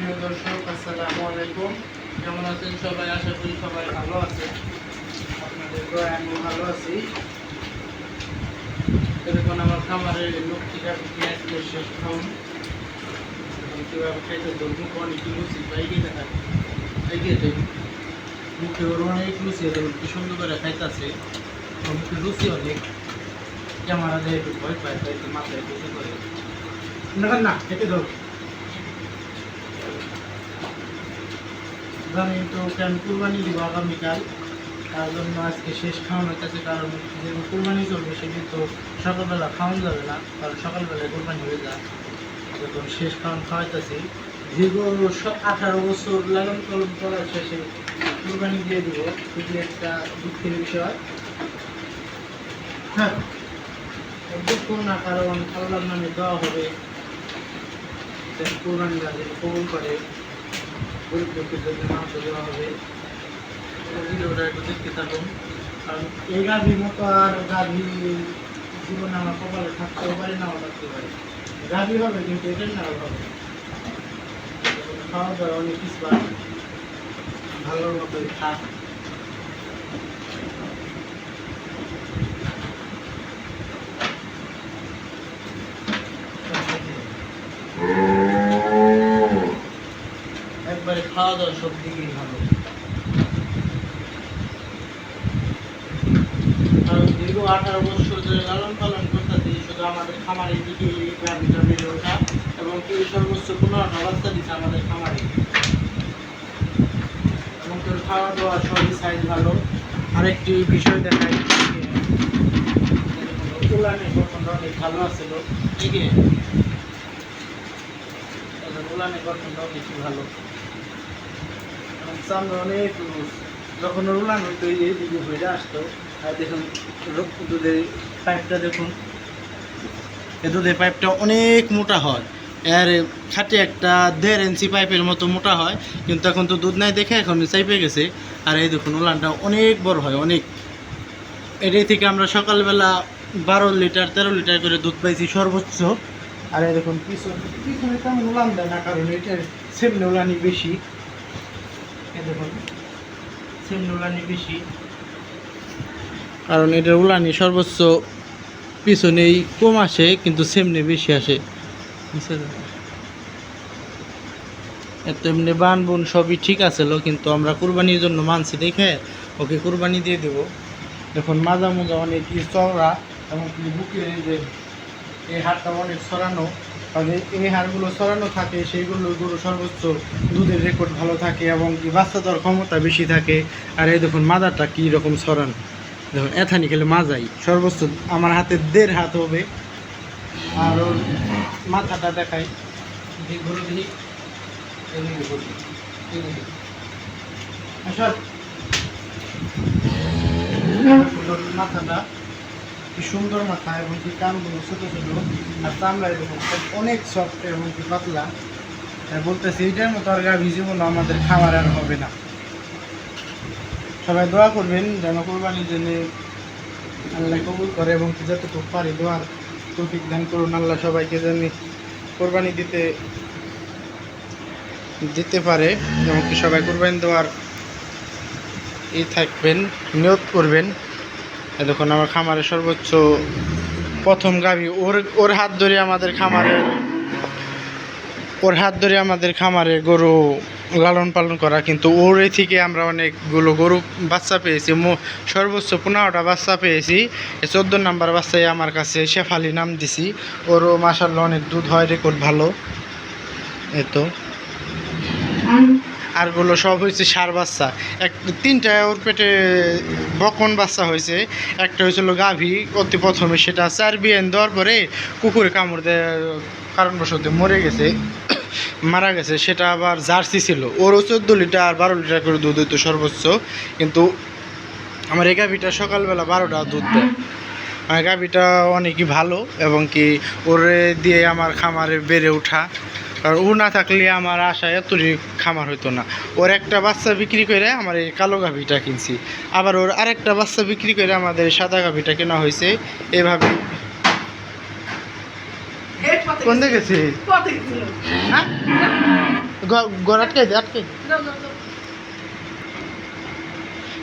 প্রিয় দর্শক, আসসালামু আলাইকুম। কেমন আছেন সবাই? আশা করি সবাই ভালো আছে আপনাদের আমি ভালো আছি। এরকম আমার খামারের লক্ষ্মীটা পেঁয়াজ দিয়ে শেষ খাউন কীভাবে খাইতে ধরবো? অনেক লুচি এগিয়ে দেখা? এগিয়ে দেখ মুখে ওর অনেক লুচি দেখুন কি সুন্দর করে খাইতেছে। মুখে লুচি অনেক। ক্যামেরা দিয়ে একটু ভয় পায়, তাই মাথায় লুচি করে। না না খেতে ধর জানি তো আমি কুরবানি দিব আগামীকাল। তার জন্য আজকে শেষ খাওয়ানো হইতেছে কারণ যেদিন কুরবানি চলবে, সেদিন তো সকালবেলা খাওয়ানো যাবে না, কারণ সকালবেলায় কুরবানি হয়ে যায়। যখন শেষ খাওয়ান খাওয়াইতেছি। দীর্ঘ আঠারো বছর লালন পালন করার শেষে কুরবানি দিয়ে দিব। খুবই একটা দুঃখের বিষয়। হ্যাঁ দুঃখ না কারণ আল্লাহর নামে দেওয়া হবে। কুরবানি যাতে কবুল করে। গরিব মাংস দেওয়া হবে ভিডিওটা একটু দেখতে থাকুন কারণ এই গাভীর মতো আর গাভী জীবনে আমার থাকতেও পারে নাও থাকতে পারে গাভী হবে কিন্তু এটাই হবে খাওয়া দাওয়া, অনেক কিছু ভালোর মতোই থাক একবারে খাওয়া দাওয়া সব দিকেই ভালো। কারণ দীর্ঘ আঠারো বছর ধরে লালন পালন করতেছি শুধু আমাদের খামারের দিকে ওঠা এবং সর্বোচ্চ দিচ্ছে আমাদের খামারে। এবং তোর খাওয়া দাওয়া সবই সাইজ ভালো। আরেকটি বিষয় দেখাই উলানের আছিল ঠিক আছে ভালো। সামনে অনেক রুস যখন রুলান হইতো, এই দিকে হয়ে আসতো। আর দেখুন দুধের পাইপটা দেখুন। এই দুধের পাইপটা অনেক মোটা হয়। এর খাটে একটা দেড় ইঞ্চি পাইপের মতো মোটা হয়। কিন্তু এখন তো দুধ নাই দেখে এখন চাইপে গেছে। আর এই দেখুন, উলানটা অনেক বড় হয়, অনেক। এটাই থেকে আমরা সকালবেলা বারো লিটার, তেরো লিটার করে দুধ পাইছি সর্বোচ্চ। আর এই দেখুন, পিছনে পিছনে তেমন উলান দেয় না, কারণ এটার সেমনি উলানি বেশি। দেখুন? সেমনি উলানি বেশি কারণ এটার উলানি সর্বোচ্চ পিছনেই কম আসে, কিন্তু সেমনি বেশি আসে? এত এমনি বান বুন সবই ঠিক আছিল কিন্তু আমরা কুরবানির জন্য মানছি দেখে ওকে কুরবানি দিয়ে দেবো। দেখুন মাজা মোজা অনেক কি চওড়া, এবং কি বুকের এই যে, এই হাড়টা অনেক সরানো। কারণ এই- হাড়গুলো সরানো থাকে সেইগুলো গরু সর্বোচ্চ দুধের রেকর্ড ভালো থাকে এবং বাচ্চা দেওয়ার ক্ষমতা বেশি থাকে। আর এই দেখুন মাদারটা কী রকম সরানো দেখুন এথানি খেলে মাজাই সর্বোচ্চ আমার হাতে দেড় হাত হবে। আর ওর মাথাটা দেখাই। গরু মাথাটা কি সুন্দর মাথা এবং কি কানগুলো ছোটো ছোটো, আর চামড়া এরকম অনেক সফট এবং কি পাতলা। বলতেছি, এইটার মতো আর গাভী জীবন আমাদের খাবার আর হবে না। সবাই দোয়া করবেন যেন কোরবানির জন্য আল্লাহ কবুল করে এবং যতটুকু পারি দোয়ার তৌফিক দান করুন। আল্লাহ সবাইকে যেন কোরবানি দিতে দিতে পারে। এবং সবাই কোরবানি দেওয়ার ই থাকবেন নিয়োগ করবেন। দেখুন আমার খামারের সর্বোচ্চ প্রথম গাভী। ওর ওর হাত ধরে আমাদের খামারের ওর হাত ধরে আমাদের খামারে গরু লালন পালন করা, কিন্তু ওর থেকে আমরা অনেকগুলো গরু বাচ্চা পেয়েছি। সর্বোচ্চ পনেরোটা বাচ্চা পেয়েছি। চোদ্দ নাম্বার বাচ্চায় আমার কাছে শেফালি নাম দিছি। ওরও মাসাল্লাহ অনেক দুধ হয়, রেকর্ড ভালো। এ তো। আরগুলো সব হয়েছে সার বাচ্চা। এক, তিনটা ওর পেটে বকন বাচ্চা হয়েছে একটা হয়েছিল গাভী, অতি প্রথমে সেটা চার বিয়ান দেওয়ার পরে কুকুরে কামড় দেওয়ার কারণবশত মরে গেছে, মারা গেছে, সেটা আবার জার্সি ছিল। ওরও চোদ্দ লিটার বারো লিটার করে দুধ হইতো সর্বোচ্চ, কিন্তু আমার এই গাভীটা সকালবেলা বারোটা দুধ দেয়। গাভীটা অনেকই ভালো, এবং কি ওরে দিয়ে আমার খামারে বেড়ে ওঠা। কারণ ও না থাকলে আমার আশা এতটি খামার হতো না। ওর একটা বাচ্চা বিক্রি করে আমার এই কালো গাভীটা কিনছি। আবার ওর আরেকটা বাচ্চা বিক্রি করে আমাদের সাদা গাভীটা কেনা হয়েছে। এভাবে। কোন দেখেছি হ্যাঁ? আটকে আটকে.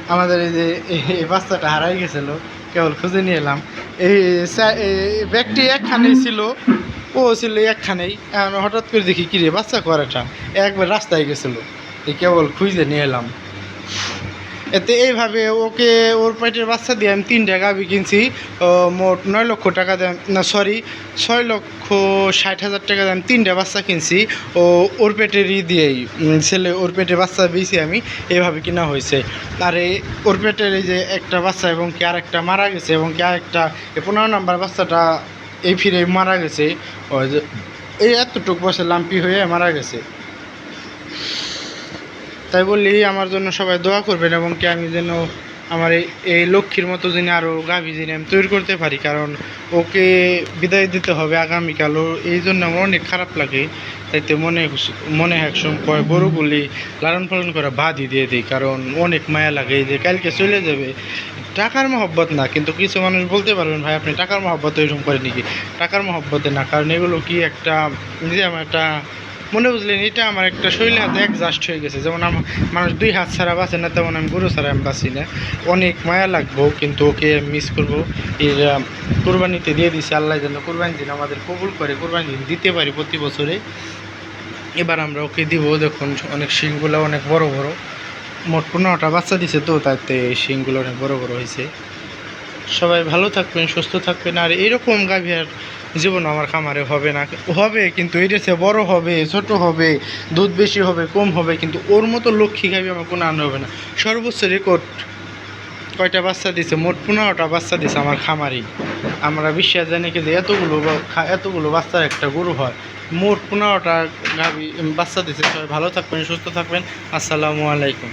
আমাদের এই যে এই- বাচ্চাটা হারাই গেছিল, কেবল খুঁজে নিয়ে এলাম। এই ব্যাগটি একখানেই ছিল ও ছিল একখানেই হঠাৎ করে দেখি, কিরে বাচ্চা করাটা একবার রাস্তায় গেছিল। এই কেবল খুঁজে নিয়ে এলাম। এতে এইভাবে ওকে ওর পেটের বাচ্চা দিয়ে আমি তিনটা গাবি কিনছি। মোট নয় লক্ষ টাকা দাম না সরি ছয় লক্ষ ষাট হাজার টাকা দাম তিনটা বাচ্চা কিনছি। ও ওর পেটেরই দিয়েই ছেলে ওর পেটের বাচ্চা দিয়েছি আমি এইভাবে কিনা হয়েছে। আর এই ওর পেটের এই যে একটা বাচ্চা এবং কি আর একটা মারা গেছে এবং কি আর একটা পনেরো নাম্বার বাচ্চাটা এই ফিরে মারা গেছে। এই এতটুকু বসে লাম্পি হয়ে মারা গেছে। তাই বললি আমার জন্য সবাই দোয়া করবেন এবং কি আমি যেন আমার এই লক্ষ্মীর মতো যেন আরও গাভী যেন আমি তৈরি করতে পারি, কারণ ওকে বিদায় দিতে হবে আগামীকাল। ও এই জন্য আমার অনেক খারাপ লাগে। তাইতে মনে মনে হয় সময় গরুগুলি লালন পালন করে বাদই দিয়ে দিই, কারণ অনেক মায়া লাগে যে কালকে চলে যাবে। টাকার মহব্বত না, কিন্তু কিছু মানুষ বলতে পারবেন, ভাই, আপনি টাকার মহব্বত ওইরকম করে নাকি? টাকার মহব্বতে না, কারণ এগুলো কি একটা যে আমার একটা, মনে বুঝলেন, এটা আমার একটা শরীরে হাতে অ্যাডজাস্ট হয়ে গেছে। যেমন আমার মানুষ দুই হাত ছাড়া বাঁচে না, তেমন আমি গরু ছাড়া আমি বাঁচি না। অনেক মায়া লাগবো, কিন্তু ওকে মিস করব। এর কোরবানিতে দিয়ে দিছে আল্লাহ যেন কোরবানি দিন, আমাদের কবুল করে কোরবানি দিন, দিতে পারি প্রতি বছরে। এবার আমরা ওকে দিব, দেখুন, অনেক শিংগুলো অনেক বড় বড়। মোট পনেরোটা বাচ্চা দিছে তো, তাতে শিংগুলো অনেক বড় বড় হয়েছে। সবাই ভালো থাকবেন, সুস্থ থাকবেন, আর এরকম গাভী আর জীবন আমার খামারে হবে না। হবে, কিন্তু এটা সে বড় হবে, ছোট হবে, দুধ বেশি হবে, কম হবে, কিন্তু ওর মতো লক্ষ্মী গাভী আমার কোনো আনন্দ হবে না। সর্বোচ্চ রেকর্ড কয়টা বাচ্চা দিছে? মোট পনেরোটা বাচ্চা দিছে আমার খামারেই। আমরা বিশ্বাস জানি কি যে এতগুলো এতগুলো বাচ্চার একটা গরু হয়। মোট পনেরোটা গাভী বাচ্চা দিছে। সবাই ভালো থাকবেন, সুস্থ থাকবেন। আসসালামু আলাইকুম।